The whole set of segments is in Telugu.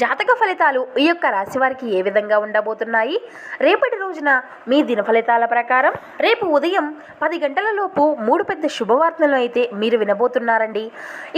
జాతక ఫలితాలు ఈ యొక్క రాశి వారికి ఏ విధంగా ఉండబోతున్నాయి? రేపటి రోజున మీ దిన ఫలితాల ప్రకారం రేపు ఉదయం పది గంటల లోపు మూడు పెద్ద శుభవార్తలను అయితే మీరు వినబోతున్నారండి.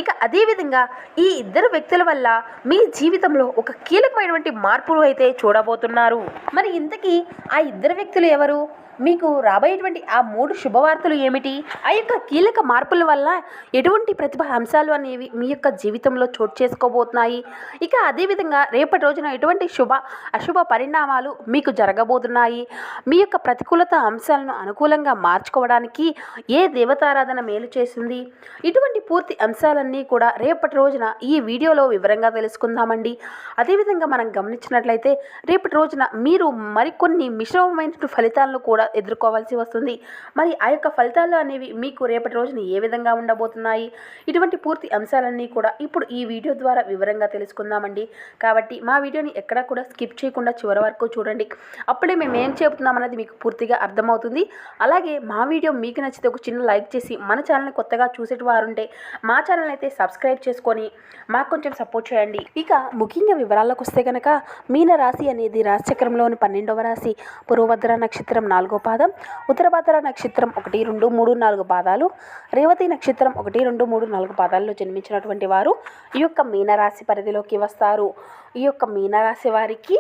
ఇక అదేవిధంగా ఈ ఇద్దరు వ్యక్తుల వల్ల మీ జీవితంలో ఒక కీలకమైనటువంటి మార్పులు అయితే చూడబోతున్నారు. మరి ఇంతకీ ఆ ఇద్దరు వ్యక్తులు ఎవరు? మీకు రాబోయేటువంటి ఆ మూడు శుభవార్తలు ఏమిటి? ఆ యొక్క కీలక మార్పుల వల్ల ఎటువంటి ప్రతిభ అంశాలు అనేవి మీ యొక్క జీవితంలో చోటు చేసుకోబోతున్నాయి? ఇక అదేవిధంగా రేపటి రోజున ఎటువంటి శుభ అశుభ పరిణామాలు మీకు జరగబోతున్నాయి? మీ యొక్క ప్రతికూలత అంశాలను అనుకూలంగా మార్చుకోవడానికి ఏ దేవతారాధన మేలు చేసింది? ఇటువంటి పూర్తి అంశాలన్నీ కూడా రేపటి రోజున ఈ వీడియోలో వివరంగా తెలుసుకుందామండి. అదేవిధంగా మనం గమనించినట్లయితే రేపటి రోజున మీరు మరికొన్ని మిశ్రమమైన ఫలితాలను కూడా ఎదుర్కోవాల్సి వస్తుంది. మరి ఆ యొక్క ఫలితాలు అనేవి మీకు రేపటి రోజున ఏ విధంగా ఉండబోతున్నాయి? ఇటువంటి పూర్తి అంశాలన్నీ కూడా ఇప్పుడు ఈ వీడియో ద్వారా వివరంగా తెలుసుకుందామండి. కాబట్టి మా వీడియోని ఎక్కడా కూడా స్కిప్ చేయకుండా చివరి వరకు చూడండి. అప్పుడే మేము ఏం చెబుతున్నామన్నది మీకు పూర్తిగా అర్థమవుతుంది. అలాగే మా వీడియో మీకు నచ్చితే ఒక చిన్న లైక్ చేసి మన ఛానల్ని కొత్తగా చూసేటి వారుంటే మా ఛానల్ అయితే సబ్స్క్రైబ్ చేసుకొని మాకు కొంచెం సపోర్ట్ చేయండి. ఇక ముఖ్యంగా వివరాలకు వస్తే కనుక మీన రాశి అనేది రాశిచక్రంలోని పన్నెండవ రాశి పూర్వభద్ర నక్షత్రం నాలుగో పాదం ఉత్తరభద్ర నక్షత్రం ఒకటి రెండు మూడు నాలుగు పాదాలు రేవతి నక్షత్రం ఒకటి రెండు మూడు నాలుగు పాదాల్లో జన్మించినటువంటి వారు ఈ యొక్క మీనరాశి పరిధిలోకి వస్తారు. ఈ యొక్క మీనరాశి వారికి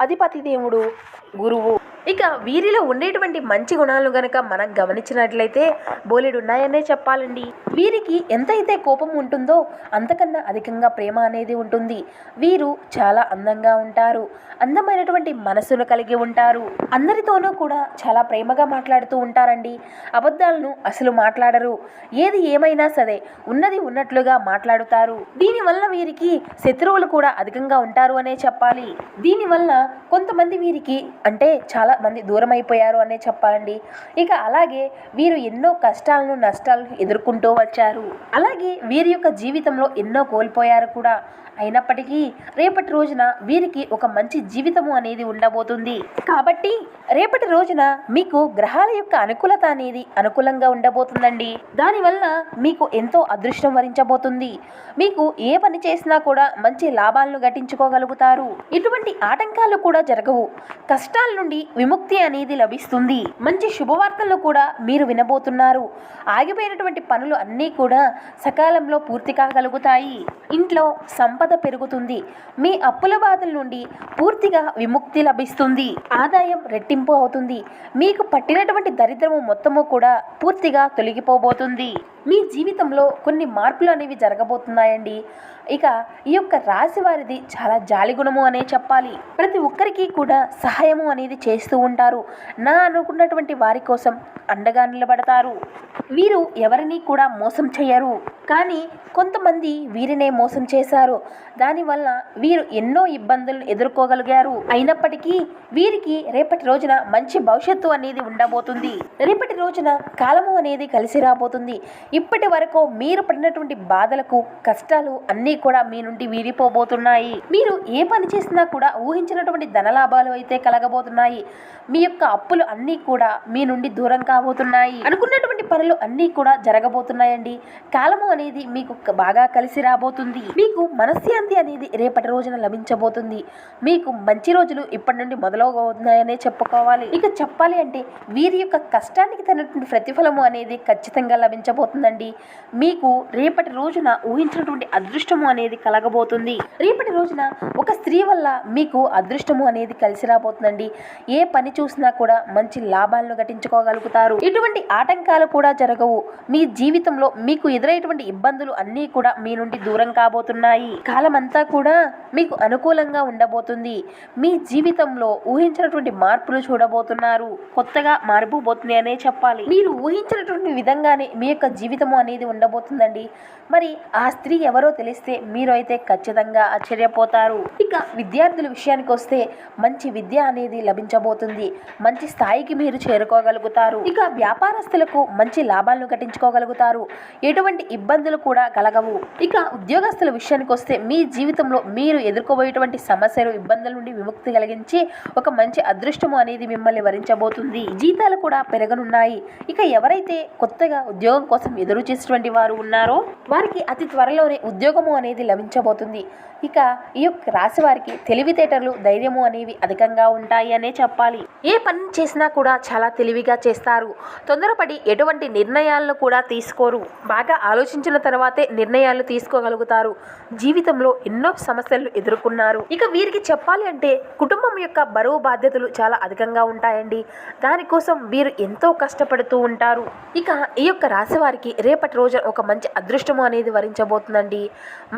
అధిపతి దేవుడు గురువు ఇక వీరిలో ఉండేటువంటి మంచి గుణాలు గనక మనం గమనించినట్లయితే బోలెడు ఉన్నాయనే చెప్పాలండి. వీరికి ఎంతైతే కోపం ఉంటుందో అంతకన్నా అధికంగా ప్రేమ అనేది ఉంటుంది. వీరు చాలా అందంగా ఉంటారు. అందమైనటువంటి మనసును కలిగి ఉంటారు. అందరితోనూ కూడా చాలా ప్రేమగా మాట్లాడుతూ ఉంటారండి. అబద్ధాలను అసలు మాట్లాడరు. ఏది ఏమైనా సరే ఉన్నది ఉన్నట్లుగా మాట్లాడుతారు. దీనివల్ల వీరికి శత్రువులు కూడా అధికంగా ఉంటారు అనే చెప్పాలి. దీనివల్ల కొంతమంది వీరికి అంటే చాలా మంది దూరం అయిపోయారు అనే చెప్పాలండి. ఇక అలాగే వీరు ఎన్నో కష్టాలను నష్టాలను ఎదుర్కొంటూ వచ్చారు. అలాగే వీరి యొక్క జీవితంలో ఎన్నో కోల్పోయారు కూడా. అయినప్పటికీ రేపటి రోజున వీరికి ఒక మంచి జీవితము అనేది ఉండబోతుంది. కాబట్టి రేపటి రోజున మీకు గ్రహాల యొక్క అనుకూలత అనేది అనుకూలంగా ఉండబోతుందండి. దానివల్ల మీకు ఎంతో అదృష్టం వరించబోతుంది. మీకు ఏ పని చేసినా కూడా మంచి లాభాలను గటించుకోగలుగుతారు ఇటువంటి ఆటంకాలు కూడా జరగవు. కష్టాల నుండి విముక్తి అనేది లభిస్తుంది. మంచి శుభవార్తలను కూడా మీరు వినబోతున్నారు. ఆగిపోయినటువంటి పనులు అన్నీ కూడా సకాలంలో పూర్తి కాగలుగుతాయి. ఇంట్లో సంపద పెరుగుతుంది. మీ అప్పుల బాధల నుండి పూర్తిగా విముక్తి లభిస్తుంది. ఆదాయం రెట్టింపు అవుతుంది. మీకు పట్టినటువంటి దరిద్రము మొత్తము కూడా పూర్తిగా తొలగిపోబోతుంది. మీ జీవితంలో కొన్ని మార్పులు అనేవి జరగబోతున్నాయండి. ఇక ఈ యొక్క రాశి వారిది చాలా జాలి గుణము అనే చెప్పాలి. ప్రతి ఒక్కరికి కూడా సహాయము అనేది చేస్తూ ఉంటారు. నా అనుకున్నటువంటి వారి కోసం అండగా నిలబడతారు. వీరు ఎవరిని కూడా మోసం చేయరు కానీ కొంతమంది వీరినే మోసం చేశారు. దానివల్ల వీరు ఎన్నో ఇబ్బందులను ఎదుర్కోగలిగారు. అయినప్పటికీ వీరికి రేపటి రోజున మంచి భవిష్యత్తు అనేది ఉండబోతుంది. రేపటి రోజున కాలము అనేది కలిసి రాబోతుంది. ఇప్పటి వరకు మీరు పడినటువంటి బాధలకు కష్టాలు అన్నీ కూడా మీ నుండి వీరిపోబోతున్నాయి మీరు ఏ పని చేసినా కూడా ఊహించినటువంటి ధనలాభాలు అయితే కలగబోతున్నాయి. మీ యొక్క అప్పులు అన్నీ కూడా మీ నుండి దూరం కాబోతున్నాయి. అనుకున్నటువంటి పనులు అన్నీ కూడా జరగబోతున్నాయండి. కాలము అనేది మీకు బాగా కలిసి రాబోతుంది. మీకు మనశ్శాంతి అనేది రేపటి రోజున లభించబోతుంది. మీకు మంచి రోజులు ఇప్పటి నుండి మొదలవబోతున్నాయనే చెప్పుకోవాలి. ఇక చెప్పాలి అంటే వీరి యొక్క కష్టానికి తగినటువంటి ప్రతిఫలము అనేది ఖచ్చితంగా లభించబోతుందండి. మీకు రేపటి రోజున ఊహించినటువంటి అదృష్టము అనేది కలగబోతుంది. రేపటి రోజున ఒక స్త్రీ వల్ల మీకు అదృష్టము అనేది కలిసి రాబోతుందండి. ఏ పని చూసినా కూడా మంచి లాభాలను గటించుకోగలుగుతారు ఇటువంటి ఆటంకాలు కూడా జరగవు. మీ జీవితంలో మీకు ఎదురయ్యేటువంటి ఇబ్బందులు అన్నీ కూడా మీ నుండి దూరం కాబోతున్నాయి. కాలమంతా కూడా మీకు అనుకూలంగా ఉండబోతుంది. మీ జీవితంలో ఊహించినటువంటి మార్పులు చూడబోతున్నారు. కొత్తగా మారిపోబోతుంది అనే చెప్పాలి. మీరు ఊహించినటువంటి విధంగానే మీ యొక్క జీవితము అనేది ఉండబోతుందండి. మరి ఆ స్త్రీ ఎవరో తెలిస్తే మీరు అయితే ఖచ్చితంగా ఆశ్చర్యపోతారు. ఇక విద్యార్థుల విషయానికి వస్తే మంచి విద్య అనేది లభించబోతుంది. లభించబోతుంది మంచి స్థాయికి మీరు చేరుకోగలుగుతారు. ఇక వ్యాపారస్తులకు మంచి లాభాలను కట్టించుకోగలుగుతారు ఎటువంటి ఇబ్బందులు కూడా కలగవు. ఇక ఉద్యోగస్తుల విషయానికి వస్తే మీ జీవితంలో మీరు ఎదుర్కోబోయేటువంటి సమస్యలు ఇబ్బందుల నుండి విముక్తి కలిగించి ఒక మంచి అదృష్టము అనేది మిమ్మల్ని వరించబోతుంది. జీతాలు కూడా పెరగనున్నాయి. ఇక ఎవరైతే కొత్తగా ఉద్యోగం కోసం ఎదురు చేసేటువంటి వారు ఉన్నారో వారికి అతి త్వరలోనే ఉద్యోగము అనేది లభించబోతుంది. ఇక ఈ యొక్క రాశి వారికి తెలివితేటలు ధైర్యము అనేవి అధికంగా ఉంటాయి అనే చెప్పాలి. చెప్పాలి ఏ పని చేసినా కూడా చాలా తెలివిగా చేస్తారు. తొందరపడి ఎటువంటి నిర్ణయాలను కూడా తీసుకోరు. బాగా ఆలోచించిన తర్వాతే నిర్ణయాలు తీసుకోగలుగుతారు. జీవితంలో ఎన్నో సమస్యలు ఎదుర్కొన్నారు. ఇక వీరికి చెప్పాలి అంటే కుటుంబం యొక్క బరువు బాధ్యతలు చాలా అధికంగా ఉంటాయండి. దానికోసం వీరు ఎంతో కష్టపడుతూ ఉంటారు. ఇక ఈ యొక్క రాశి వారికి రేపటి రోజు ఒక మంచి అదృష్టము అనేది వరించబోతుందండి.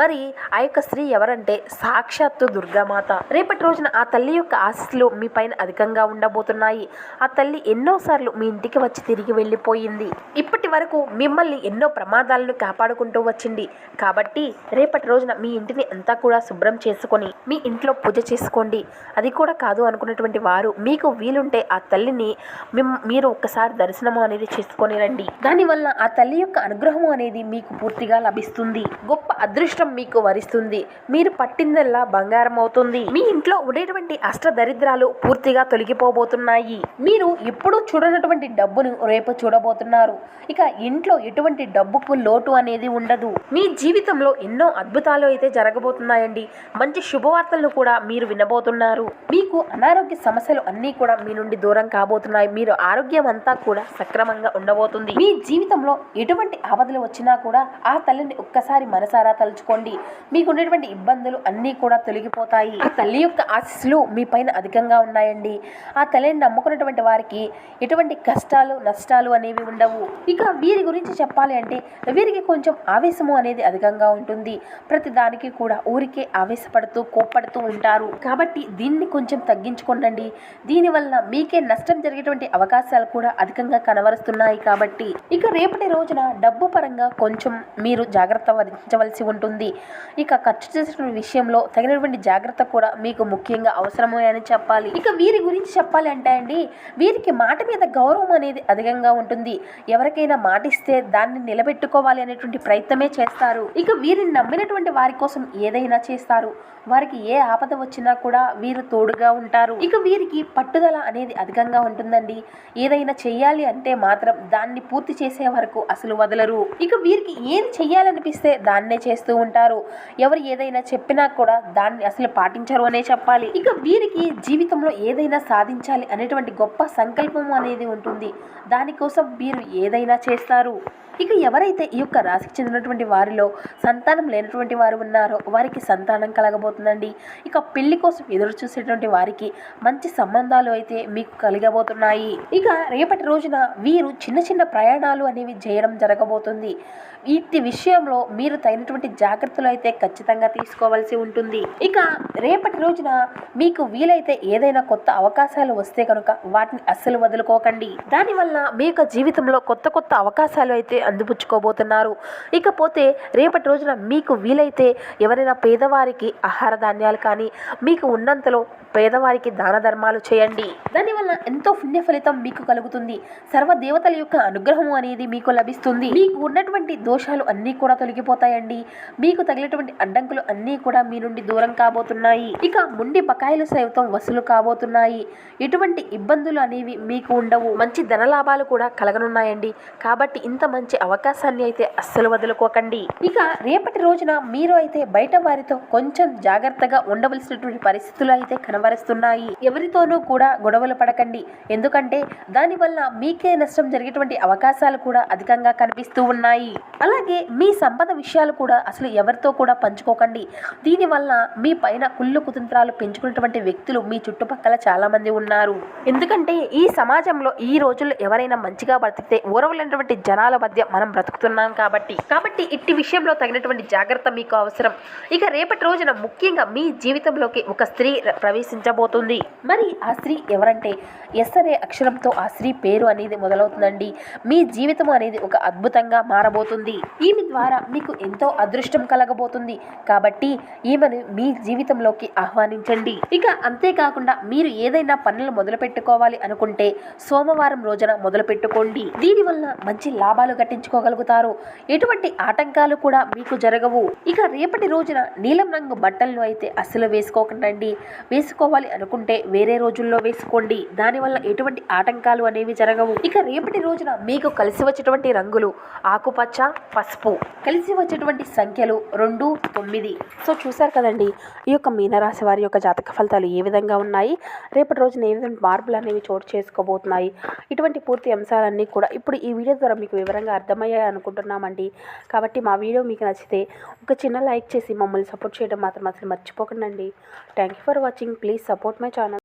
మరి ఆ యొక్క స్త్రీ ఎవరంటే సాక్షాత్తు దుర్గామాత. రేపటి రోజున ఆ తల్లి యొక్క ఆశస్సులు మీ పైన అధికంగా ఉండబోతున్నాయి. ఆ తల్లి ఎన్నోసార్లు మీ ఇంటికి వచ్చి తిరిగి వెళ్ళిపోయింది. ఇప్పటి వరకు మిమ్మల్ని ఎన్నో ప్రమాదాలను కాపాడుకుంటూ వచ్చింది. కాబట్టి రేపటి రోజున మీ ఇంటిని అంతా కూడా శుభ్రం చేసుకొని మీ ఇంట్లో పూజ చేసుకోండి. అది కూడా కాదు అనుకున్నటువంటి వారు మీకు వీలుంటే ఆ తల్లిని మిమ్- మీరు ఒక్కసారి దర్శనము అనేది చేసుకొని రండి. దానివల్ల ఆ తల్లి యొక్క అనుగ్రహము అనేది మీకు పూర్తిగా లభిస్తుంది. గొప్ప అదృష్టం మీకు వరిస్తుంది. మీరు పట్టిందల్లా బంగారం అవుతుంది మీ ఇంట్లో ఉండేటువంటి అష్ట దరిద్రాలు పూర్తిగా తొలగిపోబోతున్నాయి మీరు ఇప్పుడు చూడనటువంటి డబ్బును రేపు చూడబోతున్నారు. ఇక ఇంట్లో ఎటువంటి డబ్బుకు లోటు అనేది ఉండదు. మీ జీవితంలో ఎన్నో అద్భుతాలు అయితే జరగబోతున్నాయండి. మంచి శుభవార్తలను కూడా మీరు వినబోతున్నారు. మీకు అనారోగ్య సమస్యలు అన్నీ కూడా మీ నుండి దూరం కాబోతున్నాయి. మీరు ఆరోగ్యం అంతా కూడా సక్రమంగా ఉండబోతుంది. మీ జీవితంలో ఎటువంటి ఆపదలు వచ్చినా కూడా ఆ తల్లిని ఒక్కసారి మనసారా తలుచుకోండి. మీకు ఉండేటువంటి ఇబ్బందులు అన్నీ కూడా తొలగిపోతాయి. ఆ తల్లి యొక్క ఆశీస్సులు మీ పైన అధికంగా ఉన్నాయండి. ఆ తల్లిని నమ్ముకున్నటువంటి వారికి ఎటువంటి కష్టాలు నష్టాలు అనేవి ఉండవు. ఇక వీరి గురించి చెప్పాలి అంటే వీరికి కొంచెం ఆవేశము అనేది అధికంగా ఉంటుంది. ప్రతి దానికి కూడా ఊరికే ఆవేశపడుతూ కోప్పడుతూ ఉంటారు. కాబట్టి దీన్ని కొంచెం తగ్గించుకోండి దీనివల్ల మీకే నష్టం జరిగేటువంటి అవకాశాలు కూడా అధికంగా కనబరుస్తున్నాయి కాబట్టి. ఇక రేపటి రోజున డబ్బు పరంగా కొంచెం మీరు జాగ్రత్త వహించవలసి ఉంటుంది. ఇక ఖర్చు చేసిన విషయంలో తగినటువంటి జాగ్రత్త కూడా మీకు ముఖ్యంగా అవసరమే అని చెప్పాలి. ఇక వీరి గురించి చెప్పాలి అంటే అండి వీరికి మాట మీద గౌరవం అనేది అధికంగా ఉంటుంది. ఎవరికైనా మాట ఇస్తే దాన్ని నిలబెట్టుకోవాలి అనేటువంటి ప్రయత్నమే చేస్తారు. ఇక వీరిని నమ్మినటువంటి వారి కోసం ఏదైనా చేస్తారు. వారికి ఏ ఆపద వచ్చినా కూడా వీరు తోడుగా ఉంటారు. ఇక వీరికి పట్టుదల అనేది అధికంగా ఉంటుందండి. ఏదైనా చెయ్యాలి అంటే మాత్రం దాన్ని పూర్తి చేసే వరకు అసలు వదలరు. ఇక వీరికి ఏది చెయ్యాలనిపిస్తే దాన్నే చేస్తూ ఉంటారు. ఎవరు ఏదైనా చెప్పినా కూడా దాన్ని అసలు పాటించరు అనే చెప్పాలి. ఇక వీరికి జీవితంలో ఏదైనా సాధించాలి అనేటువంటి గొప్ప సంకల్పం అనేది ఉంటుంది. దానికోసం మీరు ఏదైనా చేస్తారు. ఇక ఎవరైతే ఈ యొక్క రాశికి చెందినటువంటి వారిలో సంతానం లేనటువంటి వారు ఉన్నారో వారికి సంతానం కలగబోతుందండి. ఇక పెళ్ళి కోసం ఎదురు చూసేటువంటి వారికి మంచి సంబంధాలు అయితే మీకు కలగబోతున్నాయి. ఇక రేపటి రోజున వీరు చిన్న చిన్న ప్రయాణాలు అనేవి చేయడం జరగబోతుంది. వీటి విషయంలో మీరు తగినటువంటి జాగ్రత్తలు అయితే ఖచ్చితంగా తీసుకోవాల్సి ఉంటుంది. ఇక రేపటి రోజున మీకు వీలైతే ఏదైనా కొత్త అవకాశం అవకాశాలు వస్తే కనుక వాటిని అస్సలు వదులుకోకండి. దానివల్ల మీ యొక్క జీవితంలో కొత్త కొత్త అవకాశాలు అయితే అందిపుచ్చుకోబోతున్నారు. ఇకపోతే రేపటి రోజున మీకు వీలైతే ఎవరైనా పేదవారికి ఆహార ధాన్యాలు కానీ మీకు ఉన్నంతలో పేదవారికి దాన ధర్మాలు చేయండి. దానివల్ల ఎంతో పుణ్య ఫలితం మీకు కలుగుతుంది. సర్వ దేవతల యొక్క అనుగ్రహం అనేది మీకు లభిస్తుంది. మీకు ఉన్నటువంటి దోషాలు అన్నీ కూడా తొలగిపోతాయండి. మీకు తగిలినటువంటి అడ్డంకులు అన్నీ కూడా మీ నుండి దూరం కాబోతున్నాయి. ఇక ముండి బకాయిలు సైతం వసూలు కాబోతున్నాయి. ఎటువంటి ఇబ్బందులు అనేవి మీకు ఉండవు. మంచి ధన లాభాలు కూడా కలగనున్నాయండి. కాబట్టి ఇంత మంచి అవకాశాన్ని అయితే అస్సలు వదులుకోకండి. ఇక రేపటి రోజున మీరు అయితే బయట వారితో కొంచెం జాగ్రత్తగా ఉండవలసినటువంటి పరిస్థితులు అయితే కనబరుస్తున్నాయి. ఎవరితోనూ కూడా గొడవలు పడకండి. ఎందుకంటే దానివల్ల మీకే నష్టం జరిగేటువంటి అవకాశాలు కూడా అధికంగా కనిపిస్తూ ఉన్నాయి. అలాగే మీ సంపద విషయాలు కూడా అసలు ఎవరితో కూడా పంచుకోకండి. దీనివల్ల మీ పైన కుళ్ళు కుతంత్రాలు పెంచుకున్నటువంటి వ్యక్తులు మీ చుట్టుపక్కల చాలా మంది ఉన్నారు. ఎందుకంటే ఈ సమాజంలో ఈ రోజుల్లో ఎవరైనా మంచిగా బ్రతికితే ఓరవలేనటువంటి జనాల మధ్య మనం బ్రతుకుతున్నాం కాబట్టి. కాబట్టి ఇట్టి విషయంలో తగినటువంటి జాగ్రత్త మీకు అవసరం. ఇక రేపటి రోజున ముఖ్యంగా మీ జీవితంలోకి ఒక స్త్రీ ప్రవేశించబోతుంది. మరి ఆ స్త్రీ ఎవరంటే? ఎస్ అనే అక్షరంతో ఆ స్త్రీ పేరు అనేది మొదలవుతుందండి. మీ జీవితం అనేది ఒక అద్భుతంగా మారబోతుంది. ఈమె ద్వారా మీకు ఎంతో అదృష్టం కలగబోతుంది. కాబట్టి ఈమెను మీ జీవితంలోకి ఆహ్వానించండి. ఇక అంతేకాకుండా మీరు ఏదైనా ఏమైనా పనులు మొదలు పెట్టుకోవాలి అనుకుంటే సోమవారం రోజున మొదలు పెట్టుకోండి దీనివల్ల మంచి లాభాలు గట్టించుకోగలుగుతారు. ఎటువంటి ఆటంకాలు కూడా మీకు జరగవు. ఇక రేపటి రోజున నీలం రంగు బట్టలను అయితే అస్సలు వేసుకోకండి వేసుకోవాలి అనుకుంటే వేరే రోజుల్లో వేసుకోండి. దానివల్ల ఎటువంటి ఆటంకాలు అనేవి జరగవు. ఇక రేపటి రోజున మీకు కలిసి వచ్చేటువంటి రంగులు ఆకుపచ్చ పసుపు. కలిసి వచ్చేటువంటి సంఖ్యలు రెండు తొమ్మిది. సో చూసారు కదండి ఈ యొక్క మీనరాశి వారి యొక్క జాతక ఫలితాలు ఏ విధంగా ఉన్నాయి? రేపటి రేపటి రోజున ఏ విధంగా మార్పులు అనేవి చోటు చేసుకోబోతున్నాయి? ఇటువంటి పూర్తి అంశాలన్నీ కూడా ఇప్పుడు ఈ వీడియో ద్వారా మీకు వివరంగా అర్థమయ్యాయి అనుకుంటున్నామండి. కాబట్టి మా వీడియో మీకు నచ్చితే ఒక చిన్న లైక్ చేసి మమ్మల్ని సపోర్ట్ చేయడం మాత్రం అసలు మర్చిపోకండి thank you for watching please support my channel